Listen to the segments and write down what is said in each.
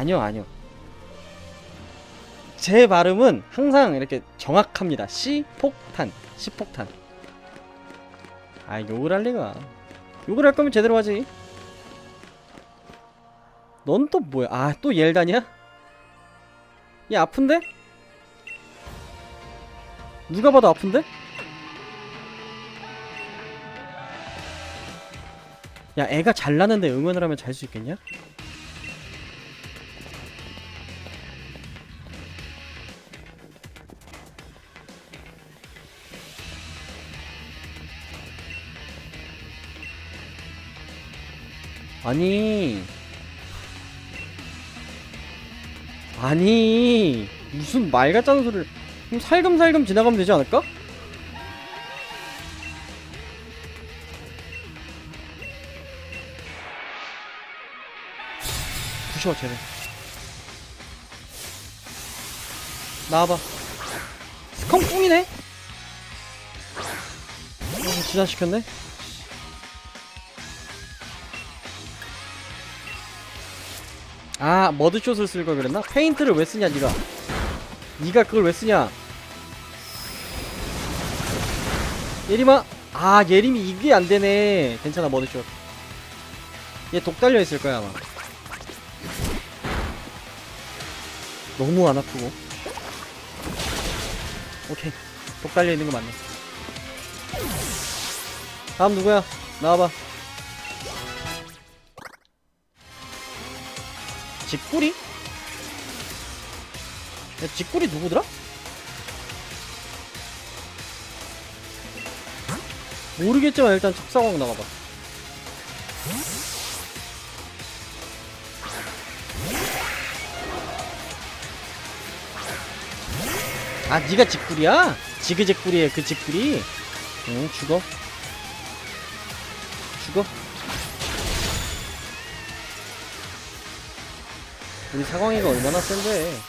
아니요 아니요 제 발음은 항상 이렇게 정확합니다 시폭탄 시폭탄 아 욕을 할 리가 욕을 할 거면 제대로 하지 넌 또 뭐야 아 또 옐단이야? 얘 아픈데? 누가 봐도 아픈데? 야 애가 잘나는데 응원을 하면 잘 수 있겠냐? 아니. 아니 무슨 말 같자는 소리를. 그럼 살금살금 지나가면 되지 않을까? 부셔 쟤네 나와봐. 스컹 뿡이네? 어, 진화시켰네 아 머드숏을 쓸 걸 그랬나? 페인트를 왜 쓰냐 니가? 니가 그걸 왜 쓰냐? 예림아? 아 예림이 이게 안되네. 괜찮아 머드숏. 얘 독 달려있을 거야 아마. 너무 안 아프고. 오케이. 독 달려있는 거 맞네. 다음 누구야? 나와봐 직구리? 야, 직구리 누구더라? 모르겠지만 일단 척사광 나가봐 아 니가 직구리야? 지그재구리의 그 직구리? 응 죽어 우리 사광이가 얼마나 센데.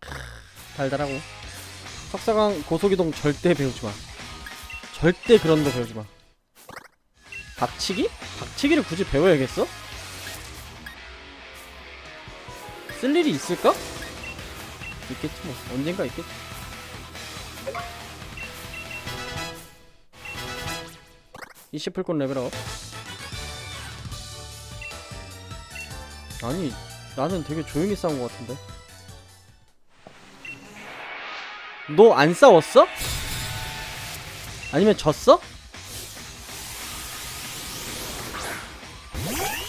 크, 달달하고. 석사광 고속이동 절대 배우지마. 절대 그런 거 배우지마. 박치기? 박치기를 굳이 배워야겠어? 쓸 일이 있을까? 있겠지 뭐. 언젠가 있겠지. 이시풀꽃 레벨업 아니 나는 되게 조용히 싸운 것 같은데. 너 안 싸웠어? 아니면 졌어?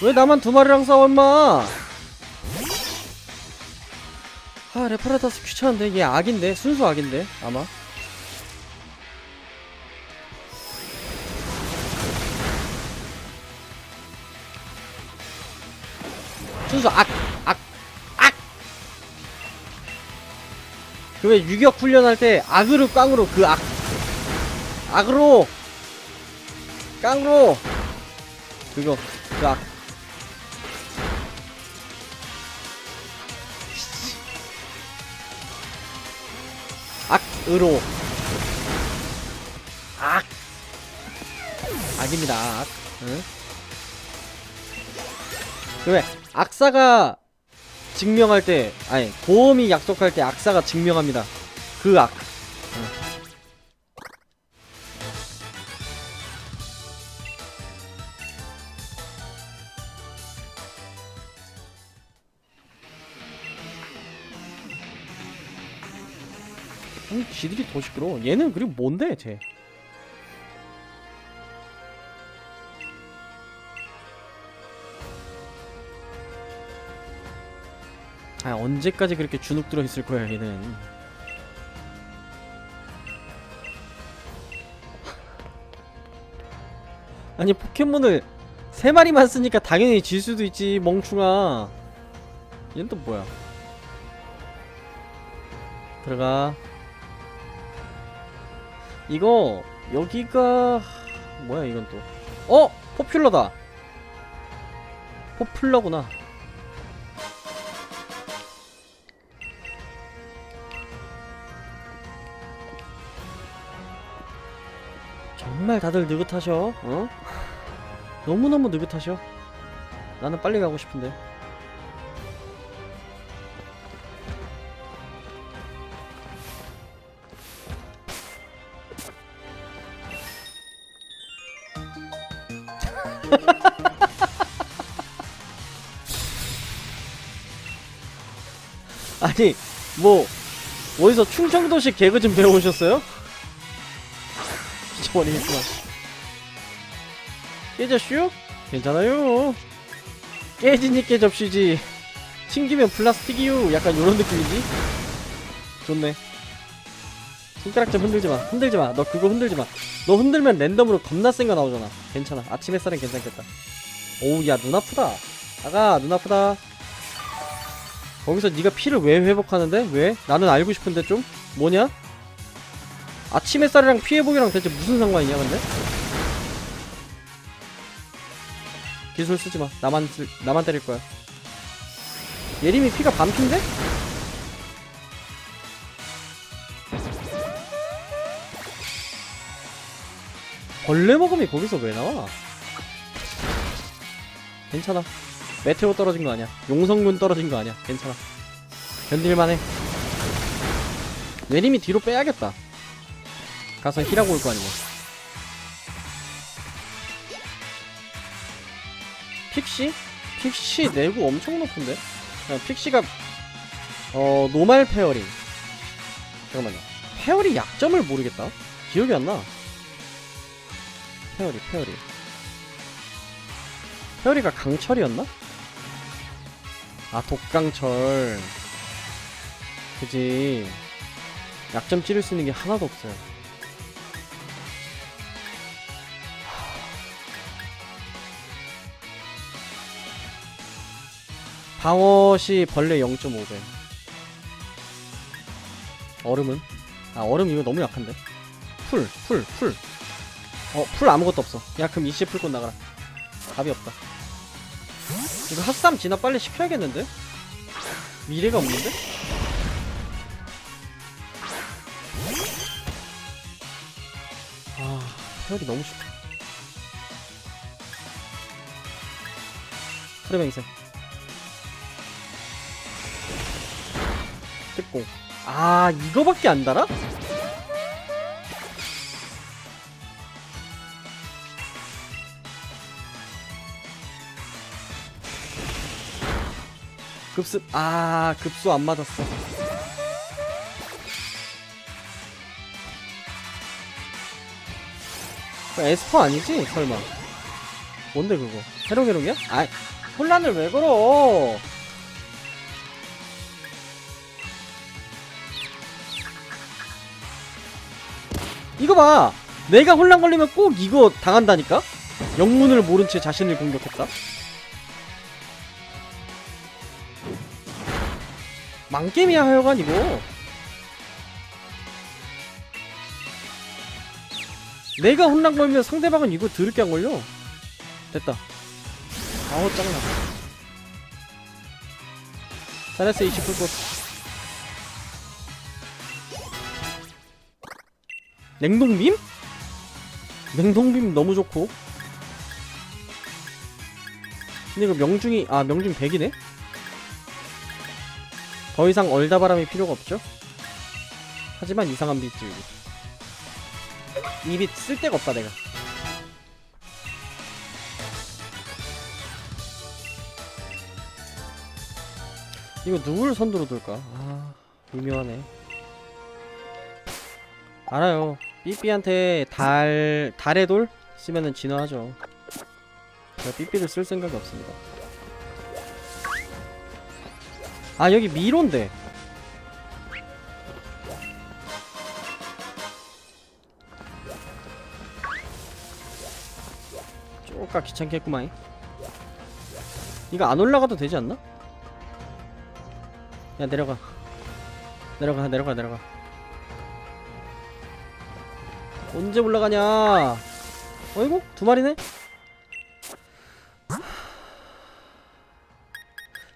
왜 나만 두 마리랑 싸워 임마? 아 레파라다스 귀찮은데. 얘 악인데? 순수 악인데 아마 순수 악, 악, 악. 그왜 유격 훈련할 때 악으로 깡으로 그 악, 악으로. 깡으로. 그거 그 악. 악으로. 악. 악입니다. 악. 응? 왜 악사가 증명할 때 아니 고음이 약속할 때 악사가 증명합니다 그 악. 음, 지들이 더 시끄러워. 얘는 그리고 뭔데, 쟤? 아, 언제까지 그렇게 주눅 들어 있을 거야, 얘는. 아니, 포켓몬을 세 마리만 쓰니까 당연히 질 수도 있지, 멍충아. 얘는 또 뭐야? 들어가. 이거 여기가 뭐야 이건 또 어? 포퓰러다 포퓰러구나 정말 다들 느긋하셔 어? 너무너무 느긋하셔 나는 빨리 가고 싶은데 아니 뭐 어디서 충청도식 개그 좀 배워오셨어요? 미쳐버리겠구만. 깨졌슈? 괜찮아요. 깨지니까 접시지. 튕기면 플라스틱이유. 약간 요런 느낌이지. 좋네. 손가락 좀 흔들지마. 흔들지마. 너 그거 흔들지마. 너 흔들면 랜덤으로 겁나 센 거 나오잖아. 괜찮아. 아침 햇살은 괜찮겠다. 오우 야 눈 아프다. 아가 눈 아프다. 거기서 네가 피를 왜 회복하는데? 왜? 나는 알고 싶은데 좀? 뭐냐? 아침 햇살이랑 피해복이랑 대체 무슨 상관이냐 근데? 기술 쓰지마. 나만 쓸, 나만 때릴 거야. 예림이 피가 반피인데? 벌레 먹음이 거기서 왜 나와? 괜찮아. 메테오 떨어진 거 아니야. 용성군 떨어진 거 아니야. 괜찮아. 견딜만해. 예림이 뒤로 빼야겠다 가서 힐하고 올 거 아니고. 픽시? 픽시 내구 엄청 높은데? 야, 픽시가 어 노말 페어링. 잠깐만요. 페어리 약점을 모르겠다? 기억이 안나. 페어리 페어리. 페어리가 강철이었나? 아 독강철. 그지. 약점 찌를 수 있는 게 하나도 없어요 방어시 벌레 0.5배. 얼음은? 아 얼음 이거 너무 약한데? 풀 풀 풀. 어 풀 아무것도 없어. 야 그럼 이씨 풀꽃 나가라. 답이 없다. 이거 핫삼 진화 빨리 시켜야겠는데? 미래가 없는데? 아 태역이 너무 쉽다. 프레뱅생 특공 아 이거밖에 안 달아? 급습 아 급수 안 맞았어. 그거 에스퍼 아니지? 설마. 뭔데 그거? 해롱해롱이야? 아 혼란을 왜 걸어 이거 봐. 내가 혼란 걸리면 꼭 이거 당한다니까? 영문을 모른 채 자신을 공격했다? 망게임이야 하여간 이거. 내가 혼란 걸면 상대방은 이거 들을 게안 걸려? 됐다. 아우 짱나. 잘했어 20풀꽃 냉동빔? 냉동빔 너무 좋고 근데 이거 명중이 아 명중 100이네? 더 이상 얼다바람이 필요가 없죠? 하지만 이상한 빛 지우기 이빛 쓸데가 없다 내가 이거 누굴 선두로 둘까? 아 미묘하네 알아요. 삐삐한테 달 달의 돌 쓰면은 진화하죠. 제가 삐삐를 쓸 생각이 없습니다. 아 여기 미로인데. 쪼까 귀찮겠구만 이거 안 올라가도 되지 않나? 야 내려가. 내려가 내려가 내려가 언제 올라가냐 어이구 두 마리네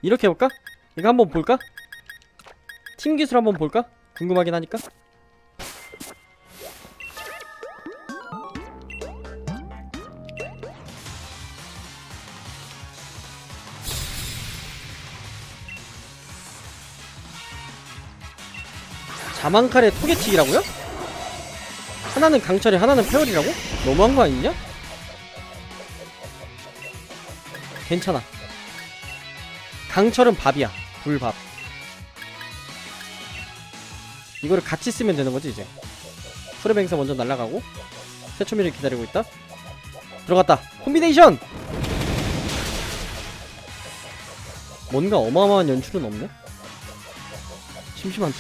이렇게 해볼까? 이거 한번 볼까? 팀 기술 한번 볼까? 궁금하긴 하니까 자만칼의 토개치기라고요? 하나는 강철이 하나는 페어리라고? 너무한 거 아니냐? 괜찮아. 강철은 밥이야. 불밥. 이거를 같이 쓰면 되는 거지 이제. 프레뱅사 먼저 날아가고 세초미를 기다리고 있다? 들어갔다. 콤비네이션! 뭔가 어마어마한 연출은 없네? 심심한데?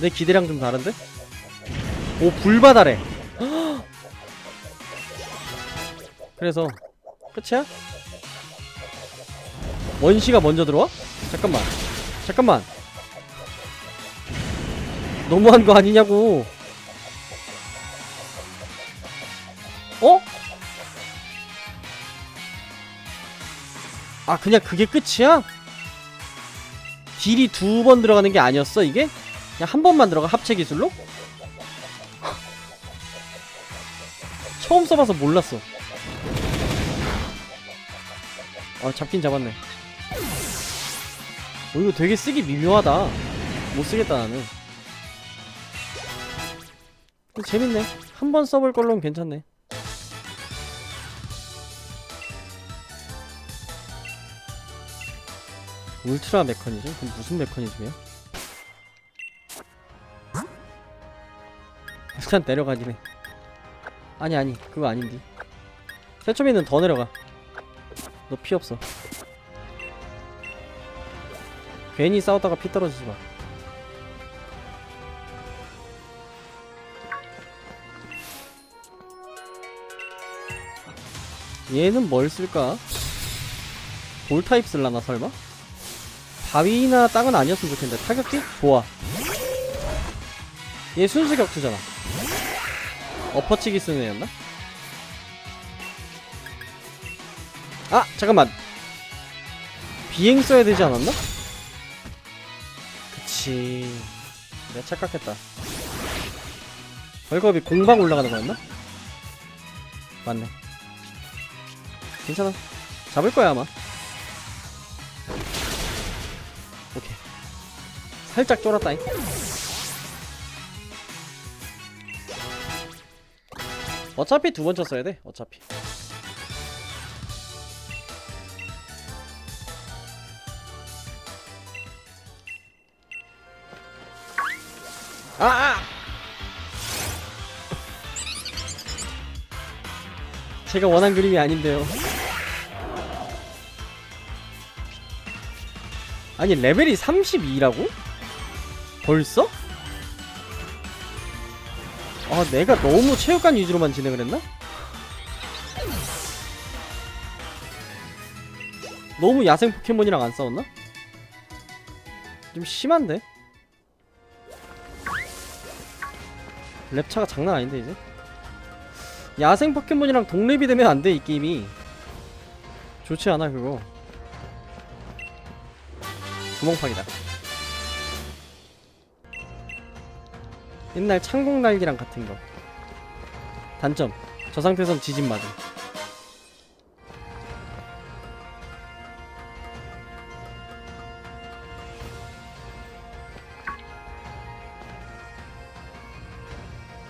내 기대랑 좀 다른데? 오 불바다래 그래서 끝이야? 원시가 먼저 들어와? 잠깐만 잠깐만 너무한 거 아니냐고 어? 아 그냥 그게 끝이야? 딜이 두 번 들어가는 게 아니었어 이게? 그냥 한 번만 들어가 합체 기술로? 처음 써봐서 몰랐어. 아 잡긴 잡았네. 어 이거 되게 쓰기 미묘하다. 못 쓰겠다 나는. 재밌네. 한 번 써볼 걸로는 괜찮네. 울트라 메커니즘? 그럼 무슨 메커니즘이야? 일단 내려가긴 해 아니 아니 그거 아닌디 세초미는 더 내려가. 너 피 없어. 괜히 싸우다가 피 떨어지지 마. 얘는 뭘 쓸까? 볼 타입 쓸라나 설마? 바위나 땅은 아니었으면 좋겠는데. 타격기? 좋아. 얘 순수 격투잖아 엎어치기 쓰는 애였나? 아 잠깐만. 비행 써야 되지 않았나? 그치. 내가 착각했다. 벌겁이 공방 올라가는 거였나? 맞네. 괜찮아. 잡을 거야 아마. 오케이. 살짝 쫄았다잉 어차피 두 번 쳤어야 돼 어차피 아! 아! 제가 원한 그림이 아닌데요 아니 레벨이 32라고? 벌써? 아 내가 너무 체육관 위주로만 진행을 했나? 너무 야생 포켓몬이랑 안 싸웠나? 좀 심한데? 랩차가 장난 아닌데 이제? 야생 포켓몬이랑 동랩이 되면 안 돼 이 게임이 좋지 않아 그거 구멍파기다 옛날 창공 날기랑 같은 거. 단점. 저 상태에선 지진 맞음.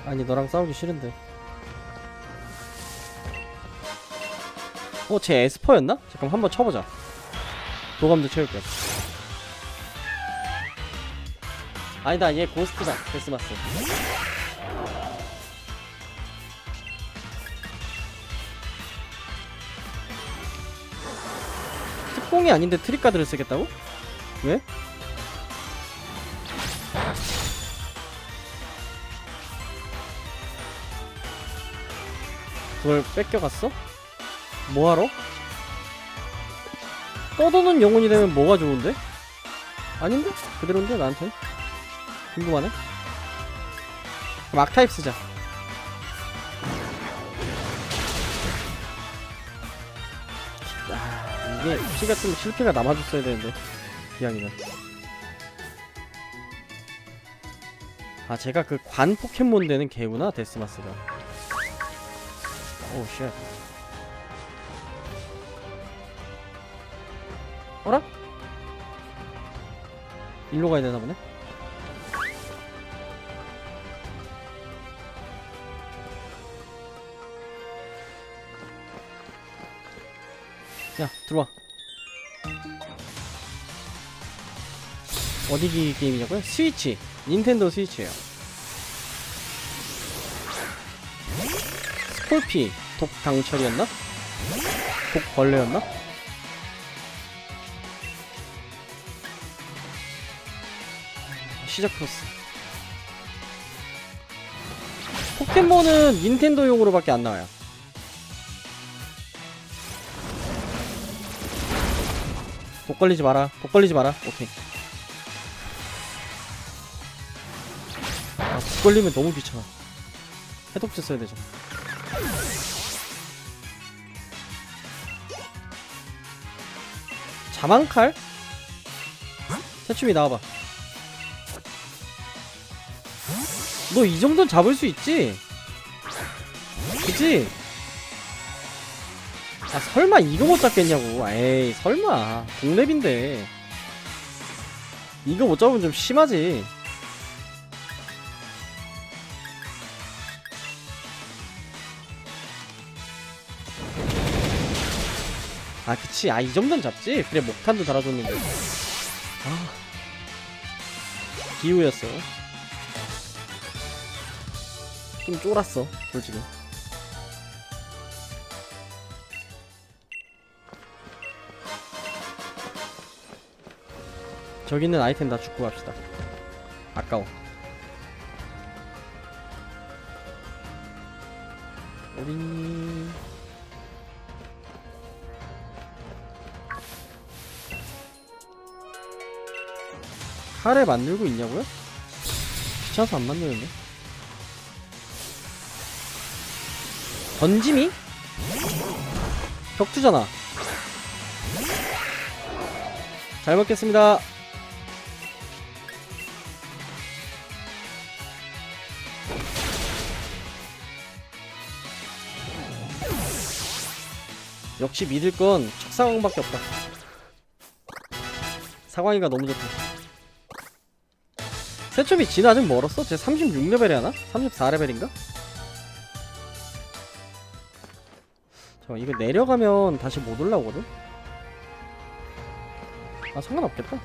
아니 너랑 싸우기 싫은데. 어? 쟤 에스퍼였나? 잠깐 한번 쳐보자. 도감도 채울게 아니다 얘 고스트다 데스마스 특공이 아닌데 트릭카드를 쓰겠다고? 왜? 그걸 뺏겨갔어? 뭐하러? 떠도는 영혼이 되면 뭐가 좋은데? 아닌데? 그대로인데 나한테 궁금하네. 악타입 쓰자. 아 이게 피 같으면 실패가 남아줬어야 되는데 기왕이면 아 제가 그 관 포켓몬 되는 개구나 데스마스가. 오쉣. 어라? 일로 가야 되나 보네 야 들어와 어디 기 게임이냐고요? 스위치 닌텐도 스위치예요 스콜피 독당철이었나? 독벌레였나? 시작 크로스 포켓몬은 닌텐도용으로밖에 안 나와요 독 걸리지 마라 독 걸리지 마라 오케이 아, 독 걸리면 너무 귀찮아 해독제 써야 되죠 자망칼? 새춤이 나와봐 너 이 정도는 잡을 수 있지? 그치? 아 설마 이거 못 잡겠냐고. 에이 설마. 동랩인데. 이거 못 잡으면 좀 심하지. 아 그치. 아 이 정도는 잡지? 그래 목탄도 달아줬는데. 아. 기우였어. 좀 쫄았어 솔직히 저기 있는 아이템 다 죽고 갑시다. 아까워. 어딨니 칼에 만들고 있냐고요? 귀찮아서 안 만드는데 던짐이? 격투잖아. 잘 먹겠습니다 역시 믿을 건 척상황밖에 없다 상황이가 너무 좋다 세점이 진 아직 멀었어? 쟤 36레벨이 하나? 34레벨인가? 저 이거 내려가면 다시 못 올라오거든? 아 상관없겠다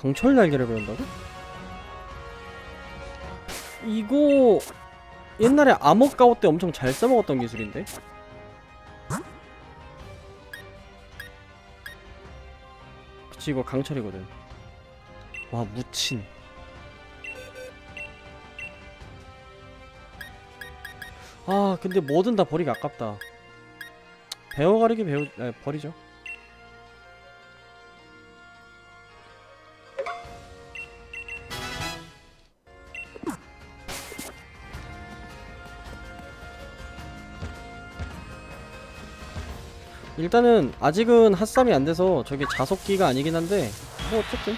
강철 날개를 배운다고? 이거 옛날에 암흑가오 때 엄청 잘 써먹었던 기술인데? 그치 이거 강철이거든. 와 무친. 아 근데 뭐든 다 버리기 아깝다. 배워가리기 배우 아, 버리죠 일단은 아직은 핫삼이 안 돼서 저게 자석기가 아니긴 한데 뭐 어쨌든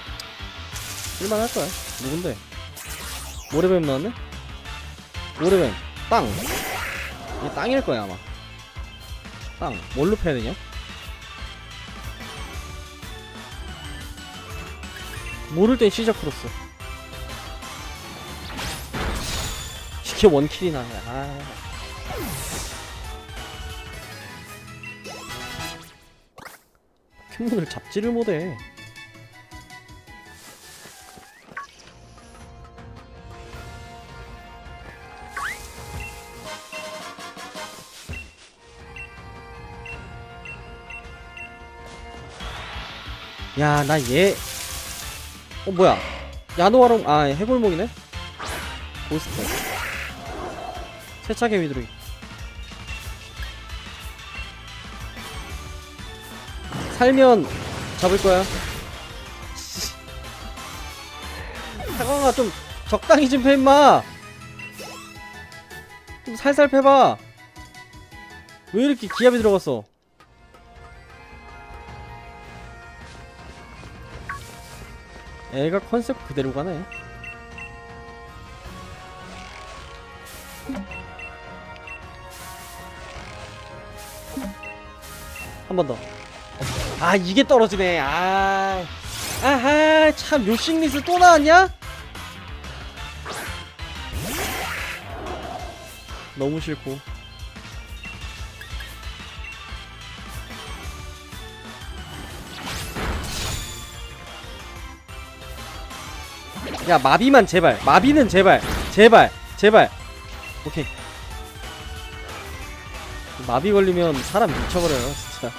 쓸만할 거야. 누군데? 모래뱀 나왔네? 모래뱀. 땅. 이게 땅일 거야 아마. 땅. 뭘로 패야 되냐? 모를 땐 시작 크로스. 이게 원킬이나 아 포켓몬을 잡지를 못해. 야, 나 얘. 어, 뭐야. 야노아롱, 아, 해골목이네? 고스트. 세차게 위드로기. 살면 잡을 거야. 사과가 좀 적당히 좀 패, 임마! 좀 살살 패봐! 왜 이렇게 기압이 들어갔어? 애가 컨셉 그대로 가네. 한 번 더. 아 이게 떨어지네. 아 아하 참 요싱리스 또 나왔냐? 너무 싫고. 야 마비만 제발. 마비는 제발. 제발. 제발. 오케이. 마비 걸리면 사람 미쳐버려요 진짜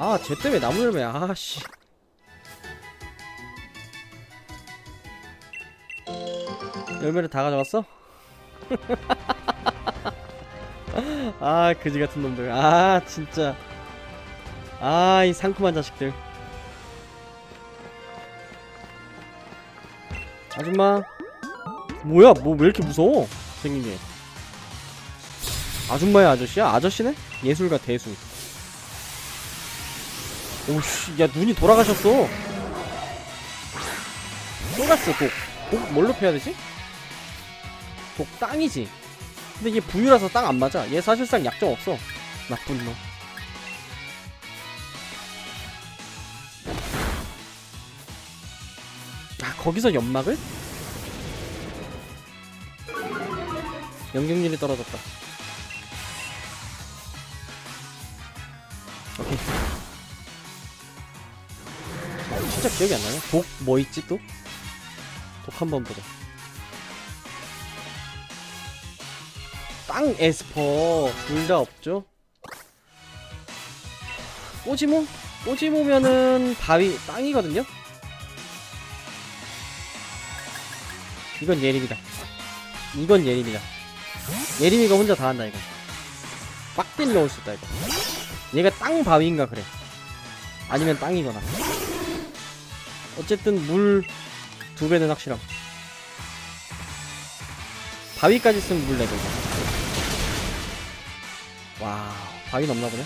아 쟤 때문에 나무 열매 아 씨. 열매를 다 가져갔어? 아 그지 같은 놈들. 아 진짜. 아 이 상큼한 자식들. 아줌마? 뭐야? 뭐 왜 이렇게 무서워? 생긴 게 아줌마야 아저씨야? 아저씨네? 예술가 대수 오씨 야 눈이 돌아가셨어 쏘갔어 독. 독 뭘로 패야 되지? 독 땅이지 근데 이게 부유라서 땅 안 맞아 얘 사실상 약점 없어 나쁜 놈 아 거기서 연막을? 연경률이 떨어졌다 진짜 기억이 안 나네. 독 뭐 있지 또? 독 한번 보자. 땅 에스퍼. 둘 다 없죠? 꼬지모? 꼬지모면은 바위 땅이거든요? 이건 예림이다. 이건 예림이다. 예림이가 혼자 다 한다 이거 빡딜 넣을 수 있다 이거. 얘가 땅 바위인가 그래. 아니면 땅이거나 어쨌든 물 두 배는 확실함. 바위까지 쓰면 물 레벨. 와 바위는 없나 보네.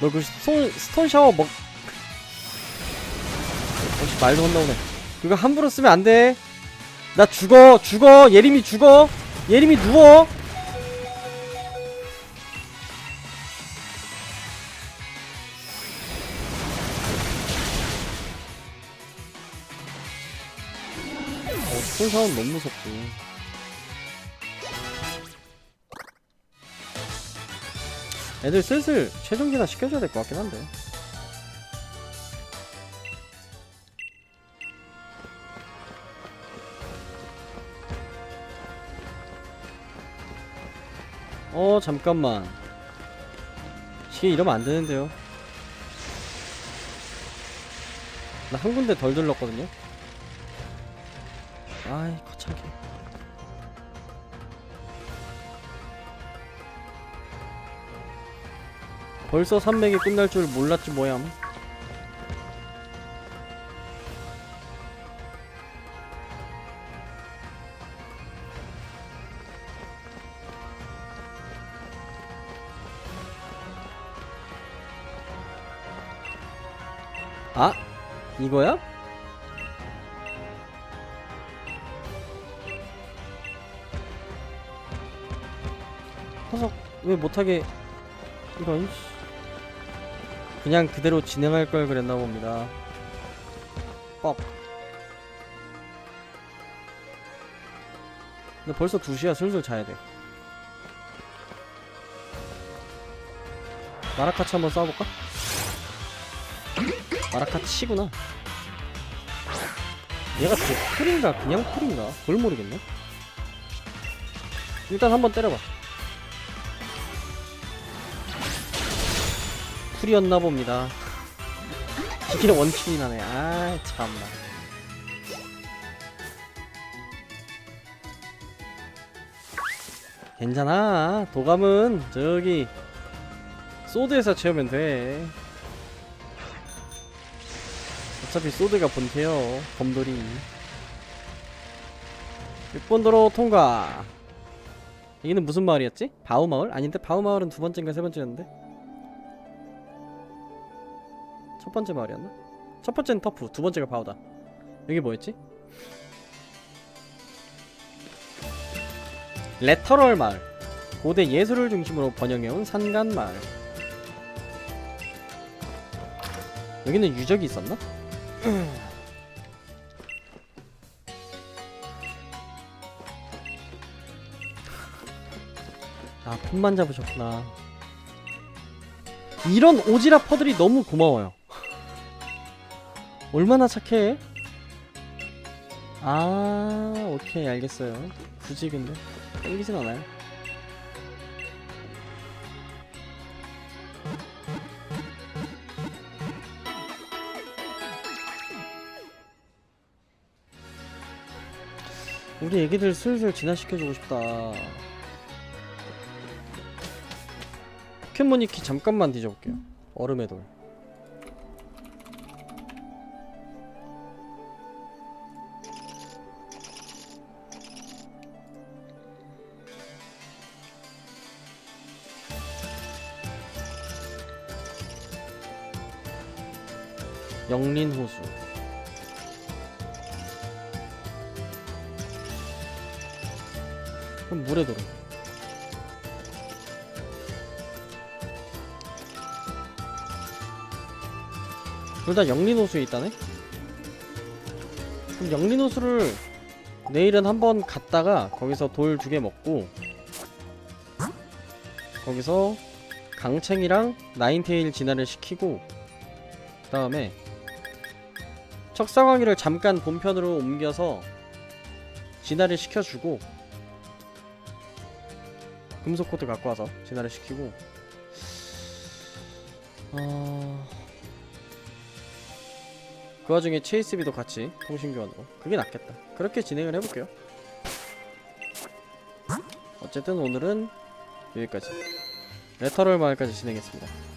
너 그 스톤, 스톤 샤워 먹 역시 말도 안 나오네. 그거 함부로 쓰면 안 돼. 나 죽어 죽어. 예림이 죽어. 예림이 누워 샤워는 너무 무섭지 애들 슬슬 최종기나 시켜줘야 될 것 같긴 한데. 어 잠깐만. 시계 이러면 안 되는데요. 나 한 군데 덜 들렀거든요 아이 거창해 벌써 300이 끝날 줄 몰랐지 뭐얌 아 이거야? 화석 왜 못하게 이런 씨. 그냥 그대로 진행할 걸 그랬나 봅니다. 뻑. 근데 벌써 2시야 슬슬 자야 돼. 마라카치 한번 싸워볼까? 마라카치구나. 얘가 저 풀인가 그냥 풀인가 그걸 모르겠네. 일단 한번 때려봐. 풀이었나 봅니다. 기기는 원킬이 나네. 아 참나. 괜찮아. 도감은 저기 소드에서 채우면 돼. 어차피 소드가 본캐요. 검돌이. 6번 도로 통과. 여기는 무슨 마을이었지? 바우마을? 아닌데 바우마을은 두 번째인가 세 번째였는데? 첫 번째 마을이었나? 첫 번째는 터프, 두 번째가 바우다. 여기 뭐였지? 레터럴 마을. 고대 예술을 중심으로 번영해온 산간 마을 여기는 유적이 있었나? 아 폰만 잡으셨구나 이런 오지라퍼들이 너무 고마워요 얼마나 착해? 아 오케이 알겠어요. 굳이 근데 땡기진 않아요. 우리 애기들 슬슬 진화시켜주고 싶다. 포켓모니키 잠깐만 뒤져볼게요. 얼음의 돌 영린 호수 그럼 물에 돌아 둘다 영린 호수에 있다네? 그럼 영린 호수를 내일은 한번 갔다가 거기서 돌 두 개 먹고 거기서 강챙이랑 나인테일 진화를 시키고 그 다음에 척사광이를 잠깐 본편으로 옮겨서 진화를 시켜주고 금속 코드 갖고 와서 진화를 시키고 어... 그 와중에 체이스비도 같이 통신 교환으로. 그게 낫겠다. 그렇게 진행을 해볼게요. 어쨌든 오늘은 여기까지. 레터럴 마을까지 진행했습니다